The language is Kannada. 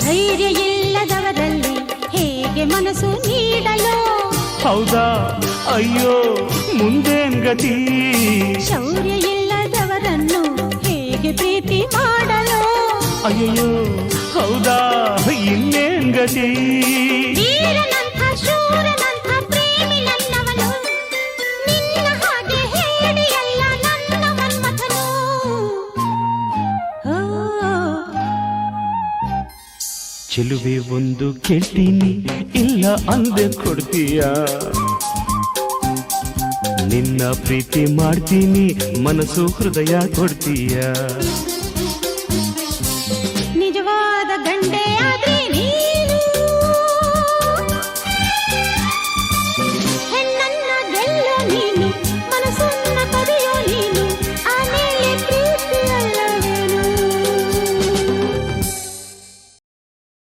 ಧೈರ್ಯ ಇಲ್ಲದವರಲ್ಲಿ ಹೇಗೆ ಮನಸ್ಸು ನೀಡಲು? ಹೌದಾ? ಅಯ್ಯೋ ಮುಂದೇನ್ ಗತಿ? ಶೌರ್ಯ ಇಲ್ಲದವರನ್ನು ಹೇಗೆ ಪ್ರೀತಿ ಮಾಡಲು? ಅಯ್ಯೋ ಹೌದಾ? ಇನ್ನೇನ್ ಗತಿ? ವೀರನಂಥ ಚೆಲುವೆ ಒಂದು ಕೆಟ್ಟಿನಿ ಇಲ್ಲ ಅಂದೆ ಕೊಡ್ತೀಯ? ನಿನ್ನ ಪ್ರೀತಿ ಮಾಡ್ತೀನಿ, ಮನಸ್ಸು ಹೃದಯ ಕೊಡ್ತೀಯ? ನಿಜವಾದ ಗಂಡೆ ನೀನು?